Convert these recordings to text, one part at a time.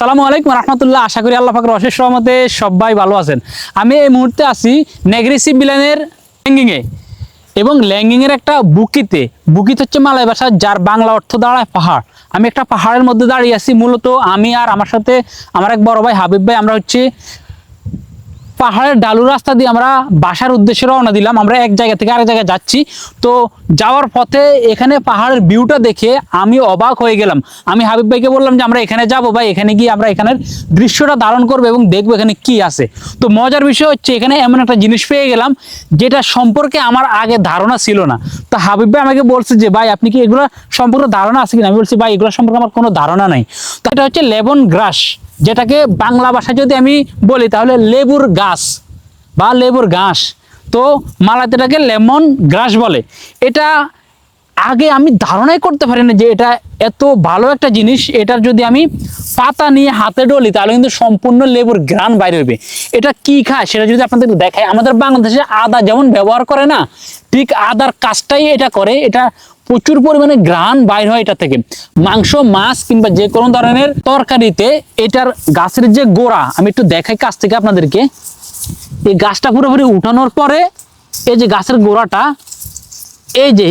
আসসালামু আলাইকুম রহমতুল্লাহ। আশা করি আল্লাহ ফাকর অশেষ রহমতে সবাই ভালো আছেন। আমি এই মুহূর্তে আছি নেগ্রেসিভ বিলেনের ল্যাঙ্গিংয়ে। এবং ল্যাঙ্গিংয়ের একটা বুকিতে। বুকিত হচ্ছে মালয় ভাষা, যার বাংলা অর্থ দাঁড়ায় পাহাড়। আমি একটা পাহাড়ের মধ্যে দাঁড়িয়ে আছি। মূলত আমি আর আমার সাথে আমার এক বড় ভাই হাবিব ভাই, আমরা হচ্ছে পাহাড়ের ডালু রাস্তা দিয়ে আমরা বাসার উদ্দেশ্যে রওনা দিলাম। আমরা এক জায়গা থেকে আরেক জায়গায় যাচ্ছি। তো যাওয়ার পথে এখানে পাহাড়ের ভিউটা দেখে আমি অবাক হয়ে গেলাম। আমি হাবিব ভাইকে বললাম যে, আমরা এখানে যাব ভাই, এখানে গিয়ে আমরা এখানের দৃশ্যটা ধারণ করব এবং দেখব এখানে কি আছে। তো মজার বিষয় হচ্ছে, এখানে এমন একটা জিনিস পেয়ে গেলাম যেটা সম্পর্কে আমার আগে ধারণা ছিল না। তো হাবিব ভাই আমাকে বলছে যে, ভাই, আপনি কি এগুলো সম্পর্কে ধারণা আছে কিনা? আমি বলছি, ভাই, এগুলো সম্পর্কে আমার কোনো ধারণা নাই। তো এটা হচ্ছে লেবন গ্রাস যেটাকে বাংলা ভাষায় যদি আমি বলি, তাহলে লেবুর গাছ বা লেবুর ঘাস। তো মালাতে এটাকে লেমন গ্রাস বলে। এটা আগে আমি ধারণাই করতে পারি না যে এটা এত ভালো একটা জিনিস। এটার যদি আমি পাতা নিয়ে হাতে ডলি, তাহলে কিন্তু সম্পূর্ণ লেবুর গ্রান বাইরে হবে। এটা কি খায় সেটা যদি আপনাদের দেখায় আমাদের বাংলাদেশে আদা যেমন ব্যবহার করে না, ঠিক আদার কাজটাই এটা করে। এটা প্রচুর পরিমাণে গ্রান বাইর হয় এটা থেকে। মাংস, মাছ কিংবা যে কোনো ধরনের তরকারিতে এটার গাছের যে গোড়া, আমি একটু দেখাই কাছ থেকে আপনাদেরকে। এই গাছটা পুরোপুরি উঠানোর পরে এই যে গাছের গোড়াটা, এই যে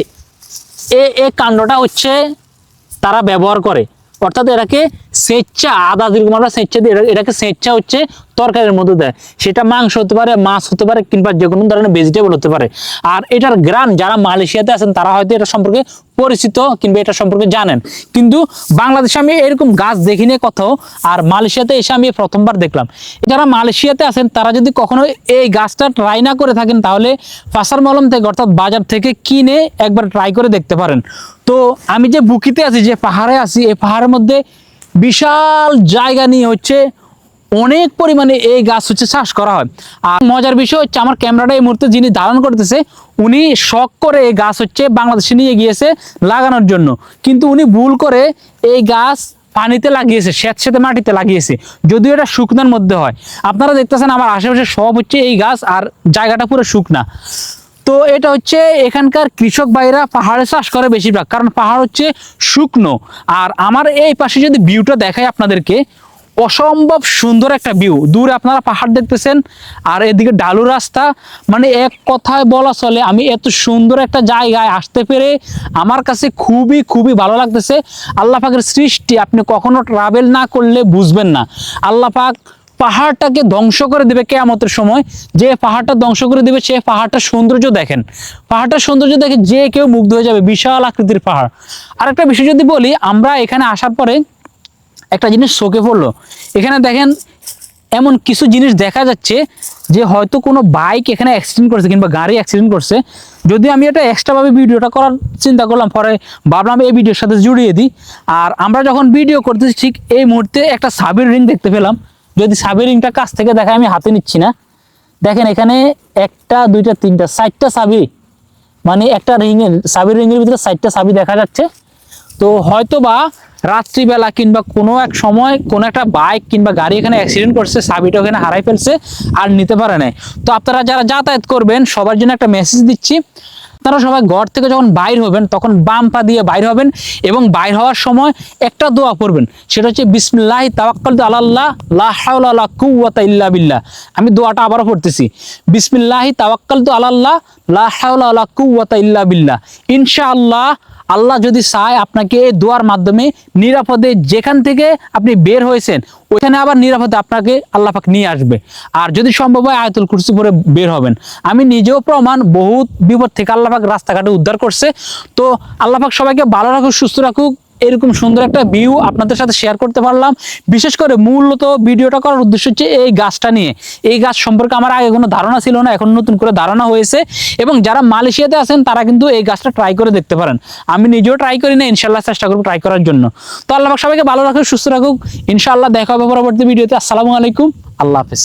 এ এ কাণ্ডটা হচ্ছে তারা ব্যবহার করে। অর্থাৎ এটাকে স্বেচ্ছা, আদা যেরকম আমরা স্বেচ্ছা দিই এটাকে স্বেচ্ছা হচ্ছে তরকারির মধ্যে দেয়। সেটা মাংস হতে পারে, মাছ হতে পারে, কিংবা যে কোনো ধরনের ভেজিটেবল হতে পারে। আর এটার গ্রান যারা মালয়েশিয়াতে আছেন, তারা হয়তো এটা সম্পর্কে পরিচিত কিংবা এটা সম্পর্কে জানেন। কিন্তু বাংলাদেশে আমি এরকম গাছ দেখিনি কোথাও, আর মালয়েশিয়াতে এসে আমি প্রথমবার দেখলাম। যারা মালয়েশিয়াতে আছেন, তারা যদি কখনো এই গাছটা ট্রাই না করে থাকেন, তাহলে ফাসার মলম থেকে অর্থাৎ বাজার থেকে কিনে একবার ট্রাই করে দেখতে পারেন। তো আমি যে বুকিতে আছি, যে পাহাড়ে আছি, এই পাহাড়ের মধ্যে বিশাল জায়গা নিয়ে হচ্ছে অনেক পরিমাণে এই গাছ হচ্ছে চাষ করা হয়। আর মজার বিষয় হচ্ছে আমার ক্যামেরাটা এই মুহূর্তে যিনি ধারণ করতেছে, উনি শখ করে এই গাছ হচ্ছে বাংলাদেশে নিয়ে গিয়েছে লাগানোর জন্য। কিন্তু উনি ভুল করে এই গাছ পানিতে লাগিয়েছে স্যাঁতস্যাঁতে মাটিতে লাগিয়েছে। যদিও এটা শুকনার মধ্যে হয়। আপনারা দেখতেছেন আমার আশেপাশে সব হচ্ছে এই গাছ আর জায়গাটা পুরো শুকনা। তো এটা হচ্ছে এখানকার কৃষক ভাইরা পাহাড়ে চাষ করে বেশিরভাগ, কারণ পাহাড় হচ্ছে শুকনো। আর আমার এই পাশে যদি ভিউটা দেখায় আপনাদেরকে অসম্ভব সুন্দর একটা ভিউ দূরে আপনারা পাহাড় দেখতেছেন, আর এদিকে ডালু রাস্তা। মানে এক কথায় বলা চলে, আমি এত সুন্দর একটা জায়গায় আসতে পেরে আমার কাছে খুবই খুবই ভালো লাগতেছে। আল্লাহ পাকের সৃষ্টি, আপনি কখনো ট্রাভেল না করলে বুঝবেন না। আল্লাহ পাক পাহাড়টাকে ধ্বংস করে দেবে কেয়ামতের সময়। যে পাহাড়টা ধ্বংস করে দেবে, সে পাহাড়টার সৌন্দর্য দেখেন। পাহাড়টার সৌন্দর্য দেখে যে কেউ মুগ্ধ হয়ে যাবে, বিশাল আকৃতির পাহাড়। আরেকটা বিষয় যদি বলি, আমরা এখানে আসার পরে একটা জিনিস শোকে পড়ল। এখানে দেখেন এমন কিছু জিনিস দেখা যাচ্ছে যে হয়তো কোনো বাইক এখানে অ্যাক্সিডেন্ট করছে কিংবা গাড়ি অ্যাক্সিডেন্ট করছে। যদি আমি এটা এক্সট্রাভাবে ভিডিওটা করার চিন্তা করলাম, পরে ভাবলাম এই ভিডিওর সাথে জুড়িয়ে দিই। আর আমরা যখন ভিডিও করতেছি, ঠিক এই মুহূর্তে একটা সাবির রিং দেখতে পেলাম। যদি সাবির রিংটা কাছ থেকে দেখায়, আমি হাতে নিচ্ছি না। দেখেন এখানে একটা, দুইটা, তিনটা, চারটা সাবি। মানে একটা রিংয়ের সাবির রিংয়ের ভিতরে চারটা সাবি দেখা যাচ্ছে। তো হয়তো বা রাত্রিবেলা কিংবা কোনো এক সময় কোনো একটা বাইক কিংবা গাড়ি এখানে অ্যাক্সিডেন্ট করছে, সাবিটা ওখানে হারাই ফেলছে আর নিতে পারে নাই। তো আপনারা যারা যাতায়াত করবেন, সবার জন্য একটা মেসেজ দিচ্ছি। আপনারা সবাই ঘর থেকে যখন বাইর হবেন, তখন বাম পা দিয়ে বাইর হবেন এবং বাইর হওয়ার সময় একটা দোয়া পড়বেন। সেটা হচ্ছে, বিসমিল্লাহ তাওয়াক্কাল আল্লাহ লা হাওলা লা কুওয়াতা ইল্লা বিল্লাহ। আমি দোয়াটা আবারও পড়তেছি, বিসমিল্লাহ তাওয়াক্কাল আল্লাহ লা হাওলা লা কুওয়াতা ইল্লা বিল্লাহ। ইনশাআল্লাহ আল্লাহ যদি চায় আপনাকে দোয়ার মাধ্যমে নিরাপদে যেখান থেকে আপনি বের হয়েছেন, ওইখানে আবার নিরাপদে আপনাকে আল্লাহ পাক নিয়ে আসবে। আর যদি সম্ভব হয় আয়তুল কুরসি পরে বের হবেন। আমি নিজেও প্রমাণ বহুত বিপদ থেকে আল্লাহ পাক রাস্তাঘাটে উদ্ধার করছে। তো আল্লাহ পাক সবাইকে ভালো রাখুক, সুস্থ রাখুক। এরকম সুন্দর একটা ভিউ আপনাদের সাথে শেয়ার করতে পারলাম। বিশেষ করে মূলত ভিডিওটা করার উদ্দেশ্য হচ্ছে এই গাছটা নিয়ে। এই গাছ সম্পর্কে আমার আগে কোনো ধারণা ছিল না, এখন নতুন করে ধারণা হয়েছে। এবং যারা মালয়েশিয়াতে আছেন, তারা কিন্তু এই গাছটা ট্রাই করে দেখতে পারেন। আমি নিজেও ট্রাই করি না ইনশাল্লাহ চেষ্টা করব ট্রাই করার জন্য। তো আল্লাহ সবাইকে ভালো রাখুক, সুস্থ রাখুক। ইনশাআল্লাহ দেখা হবে পরবর্তী ভিডিওতে আসসালামু আলাইকুম। আল্লাহ হাফিজ।